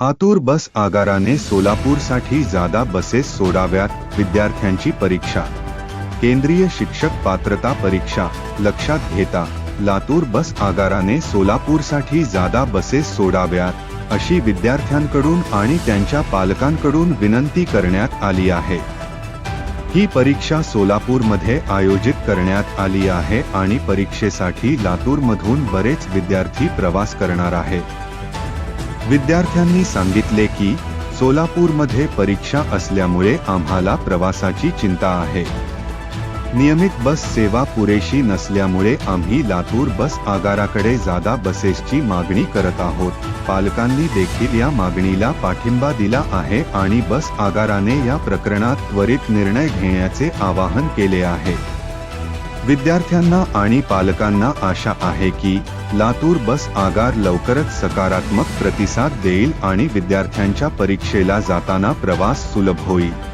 आतूर बस आगाराने सोलापूरसाठी जादा बसेस सोडाव्यात विद्यार्थ्यांची परीक्षा. केंद्रीय शिक्षक पात्रता परीक्षा लक्षात घेता लातूर बस आगाराने सोलापूरसाठी जादा बसेस सोडाव्यात अशी विद्यार्थ्यांकडून आणि त्यांच्या पालकांकडून विनंती करण्यात आली आहे. ही परीक्षा सोलापूरमध्ये आयोजित करण्यात आली आहे आणि परीक्षेसाठी लातूरमधून बरेच विद्यार्थी प्रवास करणार आहेत. विद्यार्थ्यांनी सांगितले की सोलापूरमध्ये परीक्षा असल्यामुळे आम्हाला प्रवासाची चिंता आहे. नियमित बस सेवा पुरेशी नसल्यामुळे आम्ही लातूर बस आगाराकडे जादा बसेसची मागणी करत आहोत. पालकांनी देखील या मागणीला पाठिंबा दिला आहे आणि बस आगाराने या प्रकरणात त्वरित निर्णय घेण्याचे आवाहन केले आहे. विद्यार्थ्यांना आणि पालकांना आशा आहे की लातूर बस आगार लवकरच सकारात्मक प्रतिसाद देईल आणि विद्यार्थ्यांच्या परीक्षेला जाताना प्रवास सुलभ होईल.